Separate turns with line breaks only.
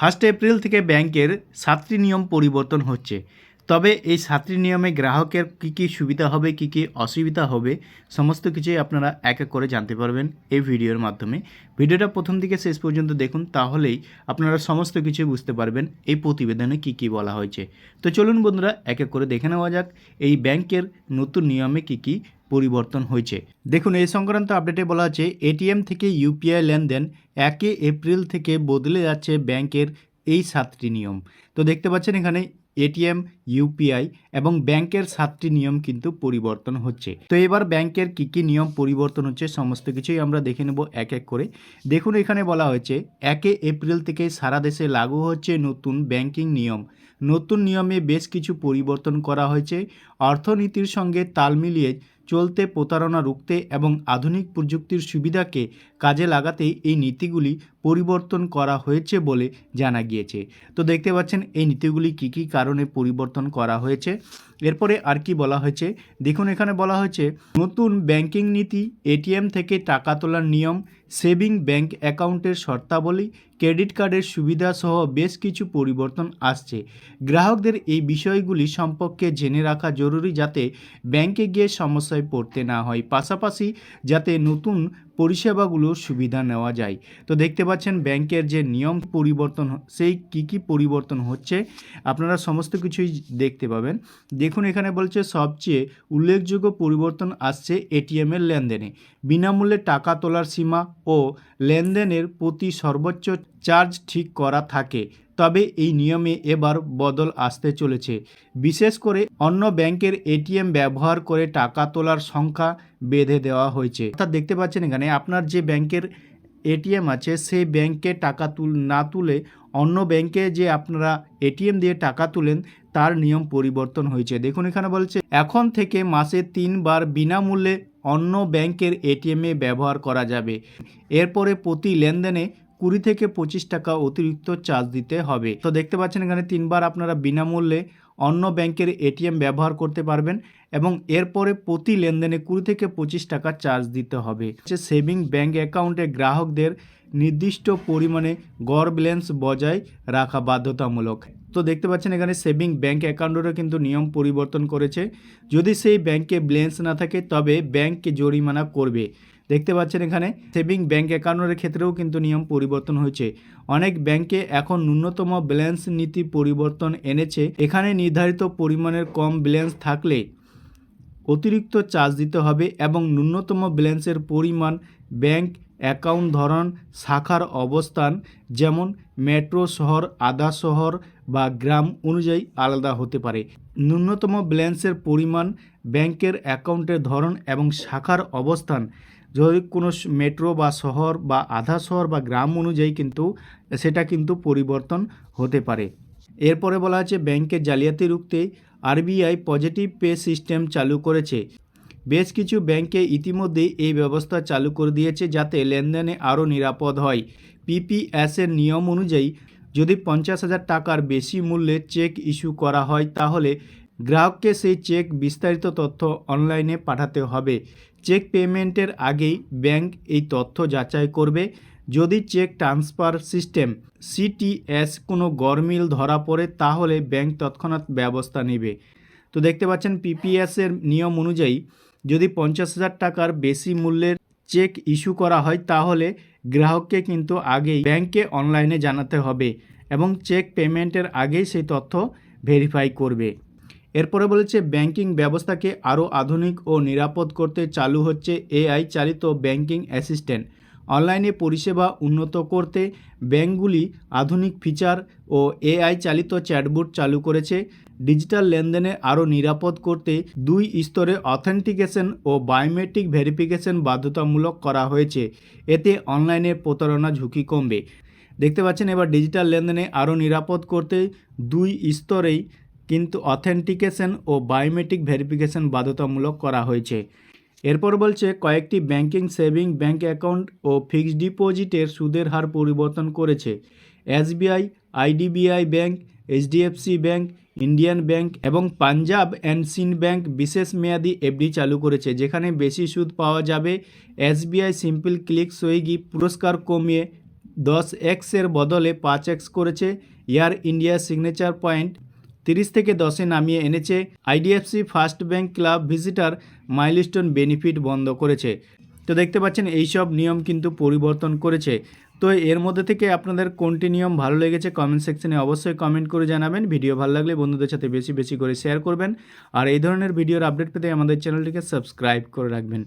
First April থেকে ব্যাংকের সাতটি নিয়ম পরিবর্তন হচ্ছে। তবে এই সাতটি নিয়মে গ্রাহকের কী কী সুবিধা হবে, কী কী অসুবিধা হবে, সমস্ত কিছুই আপনারা এক এক করে জানতে পারবেন এই ভিডিওর মাধ্যমে। ভিডিওটা প্রথম থেকে শেষ পর্যন্ত দেখুন, তাহলেই আপনারা সমস্ত কিছু বুঝতে পারবেন এই প্রতিবেদনে কী কী বলা হয়েছে। তো চলুন বন্ধুরা, এক এক করে দেখে নেওয়া যাক, এই ব্যাংকের নতুন নিয়মে কী কী পরিবর্তন হয়েছে। দেখুন, এই সংক্রান্ত আপডেটে বলা আছে, এটিএম থেকে ইউপিআই লেনদেন একে এপ্রিল থেকে বদলে যাচ্ছে ব্যাংকের এই সাতটি নিয়ম। তো দেখতে পাচ্ছেন এখানে এটিএম, ইউপিআই এবং ব্যাংকের সাতটি নিয়ম কিন্তু পরিবর্তন হচ্ছে। তো এবার ব্যাংকের কী কী নিয়ম পরিবর্তন হচ্ছে সমস্ত কিছুই আমরা দেখে নেব এক এক করে। দেখুন, এখানে বলা হয়েছে, একে এপ্রিল থেকে সারা দেশে লাগু হচ্ছে নতুন ব্যাংকিং নিয়ম। নতুন নিয়মে বেশ কিছু পরিবর্তন করা হয়েছে। অর্থনীতির সঙ্গে তাল মিলিয়ে চলতে প্রতারণা রুখতে এবং আধুনিক প্রযুক্তির সুবিধাকে কাজে লাগাতে এই নীতিগুলি পরিবর্তন করা হয়েছে বলে জানা গিয়েছে। তো দেখতে পাচ্ছেন, এই নীতিগুলি কী কী কারণে পরিবর্তন করা হয়েছে? এরপরে আর কি বলা হয়েছে? দেখুন, এখানে বলা হয়েছে, নতুন ব্যাংকিং নীতি, এটিএম থেকে টাকা তোলার নিয়ম, সেভিং ব্যাংক অ্যাকাউন্টের শর্তাবলী, ক্রেডিট কার্ডের সুবিধা সহ বেশ কিছু পরিবর্তন আসছে। গ্রাহকদের এই বিষয়গুলি সম্পর্কে জেনে রাখা জরুরি যাতে ব্যাংকে গিয়ে সমস্যায় পড়তে না হয়। পাশাপাশি যাতে নতুন পরিষেবাগুলোর সুবিধা নেওয়া যায়। তো দেখতে পাচ্ছেন ব্যাংকের যে নিয়ম পরিবর্তন সেই কী কী পরিবর্তন হচ্ছে, আপনারা সমস্ত কিছুই দেখতে পাবেন। দেখুন এখানে বলছে, সবচেয়ে উল্লেখযোগ্য পরিবর্তন আসছে এটিএমের লেনদেনে। বিনামূল্যে টাকা তোলার সীমা ও লেনদেনের প্রতি সর্বোচ্চ চার্জ ঠিক করা থাকে। তবে এই নিয়মে এবার বদল আসতে চলেছে। বিশেষ করে অন্য ব্যাংকের এটিএম ব্যবহার করে টাকা তোলার সংখ্যা বেঁধে দেওয়া হয়েছে। অর্থাৎ দেখতে পাচ্ছেন এখানে, আপনার যে ব্যাংকের এটিএম আছে সেই ব্যাংকে টাকা তুল না তুলে অন্য ব্যাংকে যে আপনারা এটিএম দিয়ে টাকা তুলেন, তার নিয়ম পরিবর্তন হয়েছে। দেখুন এখানে বলছে, এখন থেকে মাসে তিনবার বিনামূল্যে অন্য ব্যাংকের এটিএমে ব্যবহার করা যাবে। এরপরে প্রতি লেনদেনে কুড়ি থেকে পঁচিশ টাকা অতিরিক্ত চার্জ দিতে হবে। তো দেখতে পাচ্ছেন এখানে তিনবার আপনারা বিনামূল্যে অন্য ব্যাংকের এটিএম ব্যবহার করতে পারবেন এবং এরপরে প্রতি লেনদেনে কুড়ি থেকে পঁচিশ টাকা চার্জ দিতে হবে। সেভিং ব্যাংক অ্যাকাউন্টে গ্রাহকদের নির্দিষ্ট পরিমাণে গড় ব্যালেন্স বজায় রাখা বাধ্যতামূলক। তো দেখতে পাচ্ছেন এখানে সেভিং ব্যাংক অ্যাকাউন্টেরও কিন্তু নিয়ম পরিবর্তন করেছে। যদি সেই ব্যাংকে ব্যালেন্স না থাকে, তবে ব্যাংককে জরিমানা করবে। দেখতে পাচ্ছেন এখানে সেভিং ব্যাঙ্ক অ্যাকাউন্টের ক্ষেত্রেও কিন্তু নিয়ম পরিবর্তন হয়েছে। অনেক ব্যাংকে এখন ন্যূনতম ব্যালেন্স নীতি পরিবর্তন এনেছে। এখানে নির্ধারিত পরিমাণের কম ব্যালেন্স থাকলে অতিরিক্ত চার্জ দিতে হবে এবং ন্যূনতম ব্যালেন্সের পরিমাণ ব্যাংক অ্যাকাউন্ট ধরন, শাখার অবস্থান যেমন মেট্রো শহর, আধা শহর বা গ্রাম অনুযায়ী আলাদা হতে পারে। ন্যূনতম ব্যালেন্সের পরিমাণ ব্যাংকের অ্যাকাউন্টের ধরন এবং শাখার অবস্থান যদি কোনো মেট্রো বা শহর বা আধা শহর বা গ্রাম অনুযায়ী কিন্তু সেটা কিন্তু পরিবর্তন হতে পারে। এরপরে বলা আছে ব্যাংকের জালিয়াতি রুখতে আরবিআই পজিটিভ পে সিস্টেম চালু করেছে। বেশ কিছু ব্যাংকে ইতিমধ্যেই এই ব্যবস্থা চালু করে দিয়েছে যাতে লেনদেনে আরও নিরাপদ হয়। পিপিএসের নিয়ম অনুযায়ী যদি পঞ্চাশ হাজার টাকার বেশি মূল্যে চেক ইস্যু করা হয়, তাহলে গ্রাহককে সেই চেক বিস্তারিত তথ্য অনলাইনে পাঠাতে হবে। চেক পেমেন্টের আগেই ব্যাংক এই তথ্য যাচাই করবে। যদি চেক ট্রান্সফার সিস্টেম সিটিএস কোনো গরমিল ধরা পড়ে, তাহলে ব্যাংক তৎক্ষণাৎ ব্যবস্থা নেবে। তো দেখতে পাচ্ছেন পিপিএস এর নিয়ম অনুযায়ী যদি পঞ্চাশ হাজার টাকার বেশি মূল্যের চেক ইস্যু করা হয়, তাহলে গ্রাহককে কিন্তু আগেই ব্যাংকে অনলাইনে জানাতে হবে এবং চেক পেমেন্টের আগেই সেই তথ্য ভেরিফাই করবে। এরপরে বলেছে, ব্যাংকিং ব্যবস্থাকে আরও আধুনিক ও নিরাপদ করতে চালু হচ্ছে এআই চালিত ব্যাংকিং অ্যাসিস্ট্যান্ট। অনলাইনে পরিষেবা উন্নত করতে ব্যাংকগুলি আধুনিক ফিচার ও এআই চালিত চ্যাটবুট চালু করেছে। ডিজিটাল লেনদেনে আরও নিরাপদ করতে দুই স্তরে অথেন্টিকেশন ও বায়োমেট্রিক ভেরিফিকেশন বাধ্যতামূলক করা হয়েছে। এতে অনলাইনে প্রতারণা ঝুঁকি কমবে। দেখতে পাচ্ছেন, এবার ডিজিটাল লেনদেনে আরও নিরাপদ করতে দুই স্তরেই কিন্তু অথেন্টিকেশন ও বায়োমেট্রিক ভেরিফিকেশন বাধ্যতামূলক করা হয়েছে। এরপর বলছে, কয়েকটি ব্যাংকিং সেভিং ব্যাংক অ্যাকাউন্ট ও ফিক্সড ডিপোজিটের সুদের হার পরিবর্তন করেছে। SBI, IDBI bank, HDFC bank, Indian bank এবং পাঞ্জাব অ্যান্ড সিন ব্যাংক বিশেষ মেয়াদি এফডি চালু করেছে, যেখানে বেশি সুদ পাওয়া যাবে। এসবিআই সিম্পল ক্লিক সুইগি পুরস্কার কমিয়ে দশ এক্সের বদলে পাঁচ এক্স করেছে। এয়ার ইন্ডিয়া সিগনেচার পয়েন্ট তিরিশ থেকে দশে নামিয়ে এনেছে IDFC first bank club visitor milestone benefit বন্ধ করেছে। তো দেখতে পাচ্ছেন, এইসব নিয়ম কিন্তু পরিবর্তন করেছে। তো এর মধ্যে থেকে আপনাদের কোনটি নিয়ম ভালো লেগেছে কমেন্ট সেকশনে অবশ্যই কমেন্ট করে জানাবেন। ভিডিও ভালো লাগলে বন্ধুদের সাথে বেশি বেশি করে শেয়ার করবেন। আর এই ধরনের ভিডিওর আপডেট পেতে আমাদের চ্যানেলটিকে সাবস্ক্রাইব করে রাখবেন।